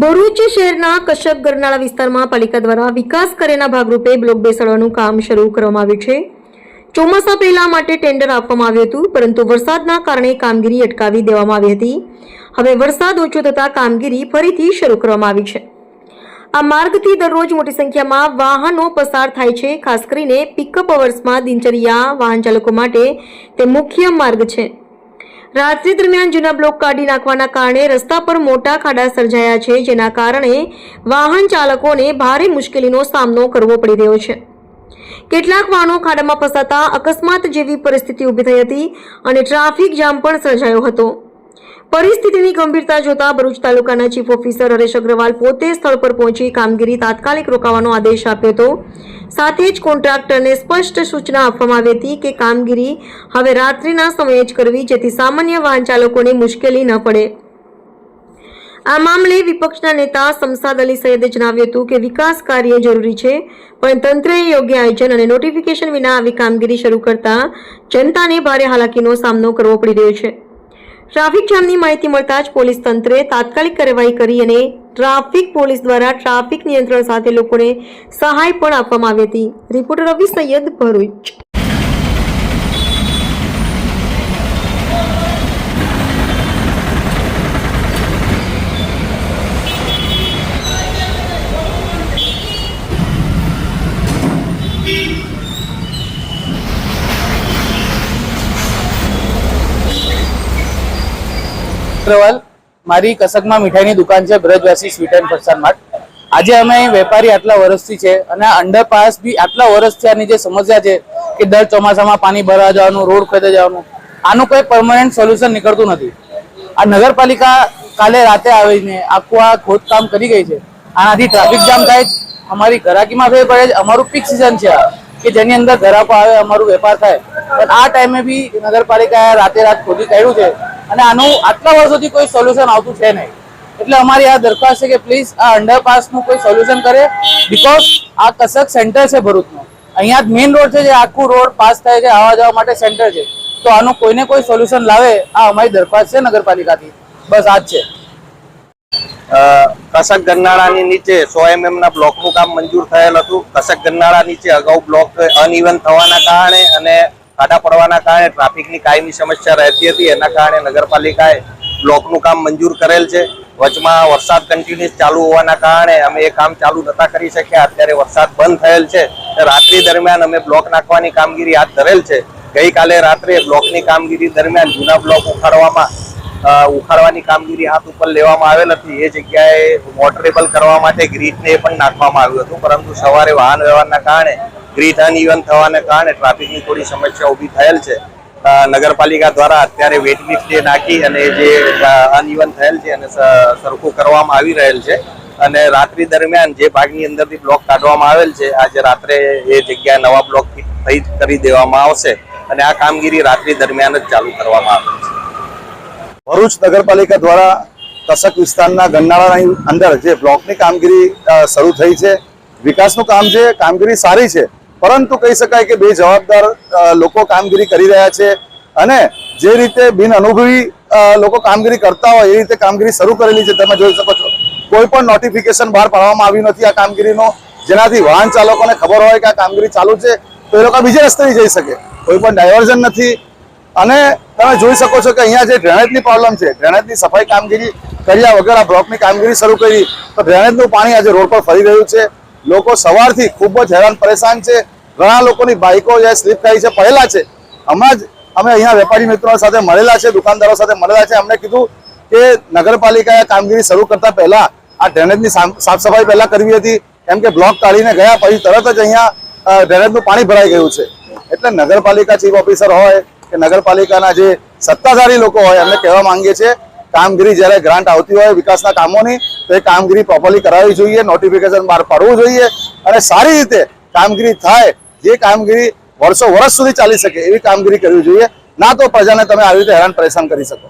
ભરૂચ શહેરના કશ્યપ ગરનાળા વિસ્તારમાં પાલિકા દ્વારા વિકાસ કાર્યના ભાગરૂપે બ્લોક બેસાડવાનું કામ શરૂ કરવામાં આવ્યું છે. ચોમાસા પહેલા માટે ટેન્ડર આપવામાં આવ્યું હતું, પરંતુ વરસાદના કારણે કામગીરી અટકાવી દેવામાં આવી હતી. હવે વરસાદ ઓછો થતાં કામગીરી ફરીથી શરૂ કરવામાં આવી છે. આ માર્ગથી દરરોજ મોટી સંખ્યામાં વાહનો પસાર થાય છે, ખાસ કરીને પિકઅપ અવર્સમાં દિનચર્યા વાહન ચાલકો માટે તે મુખ્ય માર્ગ છે. રાત્રિ દરમિયાન જૂના બ્લોક કાઢી નાખવાના કારણે રસ્તા પર મોટા ખાડા સર્જાયા છે, જેના કારણે વાહન ચાલકોને ભારે મુશ્કેલીનો સામનો કરવો પડી રહ્યો છે. કેટલાક વાહનો ખાડામાં ફસાતા અકસ્માત જેવી પરિસ્થિતિ ઊભી થઈ હતી અને ટ્રાફિક જામ પણ સર્જાયો હતો. પરિસ્થિતિની ગંભીરતા જોતા ભરૂચ તાલુકાના ચીફ ઓફિસર હરેશ અગ્રવાલ પોતે સ્થળ પર પહોંચી કામગીરી તાત્કાલિક રોકાવાનો આદેશ આપ્યો હતો. સાથે જ કોન્ટ્રાક્ટરને સ્પષ્ટ સૂચના આપવામાં આવી હતી કે કામગીરી હવે રાત્રિના સમયે જ કરવી, જેથી સામાન્ય વાહન ચાલકોને મુશ્કેલી ન પડે. આ મામલે વિપક્ષના નેતા સમસાદ અલી સૈયદે જણાવ્યું હતું કે વિકાસ કાર્ય જરૂરી છે, પણ તંત્રએ યોગ્ય આયોજન અને નોટિફિકેશન વિના આવી કામગીરી શરૂ કરતા જનતાને ભારે હાલાકીનો સામનો કરવો પડી રહ્યો છે. ટ્રાફિક જામની માહિતી મળતા જ પોલીસ તંત્રે તાત્કાલિક કાર્યવાહી કરી અને ટ્રાફિક પોલીસ દ્વારા ટ્રાફિક નિયંત્રણ સાથે લોકોને સહાય પણ આપવામાં આવી હતી. રિપોર્ટર રવિ સૈયદ ભરૂચ. અગ્રવાલ, મારી કસકમાં મીઠાઈની દુકાન છે Brajwasi sweet and farsan mart આજે અમે વેપારી આટલા વર્ષથી છે અને અંડરપાસ બી આટલા વર્ષથી આની જે સમસ્યા છે કે દર ચોમાસામાં પાણી ભરવા જવાનું, રોડ ખોદે જવાનું, આનું કોઈ પરમનન્ટ સોલ્યુશન નીકળતું નથી. આ નગરપાલિકા કાલે રાતે આવીને આખું આ ખોદકામ કરી ગઈ છે. આનાથી ટ્રાફિક જામ થાય છે અમારી ઘરાકીમાં ફેર પડે અમારું પીક સિઝન છે કે જેની અંદર ઘરાકો આવે, અમારું વેપાર થાય. પણ આ ટાઈમે બી નગરપાલિકાએ રાતે રાત ખોદી કાઢ્યું છે. અને આનું આટલા વર્ષોથી કોઈ સોલ્યુશન આવતું છે નહીં. એટલે અમારી આ દરખાસ્ત છે કે પ્લીઝ આ અંડરપાસનું કોઈ સોલ્યુશન કરે બીકોઝ આ કસક સેન્ટર છે ભરૂચનું. અહીંયા જ મેઇન રોડ છે જે આખું રોડ પાસ થાય છે, આવવા જવા માટે સેન્ટર છે. તો આનું કોઈને કોઈ સોલ્યુશન લાવે, આ અમારી દરખાસ્ત છે નગરપાલિકાથી. બસ આ જ છે. કસક ગરનાળાની નીચે સો એમએમ ના બ્લોકનું કામ મંજૂર થયેલ હતું. કસક ગરનાળા નીચે અગાઉ બ્લોક અનઇવન થવાના કારણે અને ખાડા પડવાના કારણે ટ્રાફિકની કાયમી સમસ્યા રહેતી હતી. એના કારણે નગરપાલિકાએ બ્લોકનું કામ મંજૂર કરેલ છે. વચમાં વરસાદ કન્ટિન્યુઅસ ચાલુ હોવાના કારણે અમે એ કામ ચાલુ નતા કરી શક્યા. અત્યારે વરસાદ બંધ થયેલ છે. રાત્રિ દરમિયાન અમે બ્લોક નાખવાની કામગીરી હાથ ધરેલ છે. ગઈકાલે રાત્રે બ્લોકની કામગીરી દરમિયાન જૂના બ્લોક ઉખાડવામાં ઉખાડવાની કામગીરી હાથ ઉપર લેવામાં આવેલ હતી. એ જગ્યાએ વોટરેબલ કરવા માટે ગ્રીટને પણ નાખવામાં આવ્યું હતું. પરંતુ સવારે વાહન વ્યવહારના કારણે ગ્રીટ અનઇવન થવાને કારણે ટ્રાફિકની થોડી સમસ્યા ઊભી થયેલ છે. નગરપાલિકા દ્વારા અત્યારે વેટ લિફ્ટ જે નાખી અને જે અનઇવન થયેલ છે અને સરખું કરવામાં આવી રહેલ છે. અને રાત્રિ દરમિયાન જે ભાગની અંદરથી બ્લોક કાઢવામાં આવેલ છે, આજે રાત્રે એ જગ્યાએ નવા બ્લોક ફિટ કરી દેવામાં આવશે અને આ કામગીરી રાત્રિ દરમિયાન જ ચાલુ કરવામાં આવે છે. ભરૂચ નગરપાલિકા દ્વારા કસક વિસ્તારના ગન્નાળાની અંદર જે બ્લોકની કામગીરી શરૂ થઈ છે. વિકાસનું કામ છે, કામગીરી સારી છે. પરંતુ કહી શકાય કે બે જવાબદાર લોકો કામગીરી કરી રહ્યા છે અને જે રીતે બિન અનુભવી લોકો કામગીરી કરતા હોય એ રીતે કામગીરી શરૂ કરેલી છે, તમે જોઈ શકો છો. કોઈ પણ નોટિફિકેશન બહાર પાડવામાં આવ્યું નથી આ કામગીરીનો. જેનાથી વાહન ચાલકોને ખબર હોય કે આ કામગીરી ચાલુ છે, તો એ લોકો બીજે રસ્તે જઈ શકે. કોઈ પણ ડાયવર્ઝન નથી. અને તમે જોઈ શકો છો કે અહીંયા જે ડ્રેનેજની પ્રોબ્લેમ છે ડ્રેનેજની સફાઈ કામગીરી કર્યા વગર આ બ્લોકની કામગીરી શરૂ કરી. તો ડ્રેનેજનું પાણી આજે રોડ પર ફરી રહ્યું છે. લોકો સવારથી ખૂબ જ હેરાન પરેશાન છે. ઘણા લોકોની બાઇકો જે સ્લીપ થઈ છે, પડેલા છે. હમણાં જ અમે અહીંયા વેપારી મિત્રો સાથે મળેલા છે, દુકાનદારો સાથે મળેલા છે. અમને કીધું કે નગરપાલિકાએ કામગીરી શરૂ કરતા પહેલા આ ડ્રેનેજની સાફ સાફ સફાઈ પહેલા કરવી હતી. કેમ કે બ્લોક કાઢીને ગયા, પછી તરત જ અહીંયા ડ્રેનેજનું પાણી ભરાઈ ગયું છે. એટલે નગરપાલિકા ચીફ ઓફિસર હોય કે નગરપાલિકાના જે સત્તાધારી લોકો હોય, એમને કહેવા માંગીએ છીએ કામગીરી જ્યારે ગ્રાન્ટ આવતી હોય વિકાસના કામોની, તો એ કામગીરી પ્રોપરલી કરાવવી જોઈએ નોટિફિકેશન બહાર પાડવું જોઈએ અને સારી રીતે કામગીરી થાય, જે કામગીરી વર્ષો વર્ષ સુધી ચાલી શકે એવી કામગીરી કરવી જોઈએ. ના તો પ્રજાને તમે આવી રીતે હેરાન પરેશાન કરી શકો.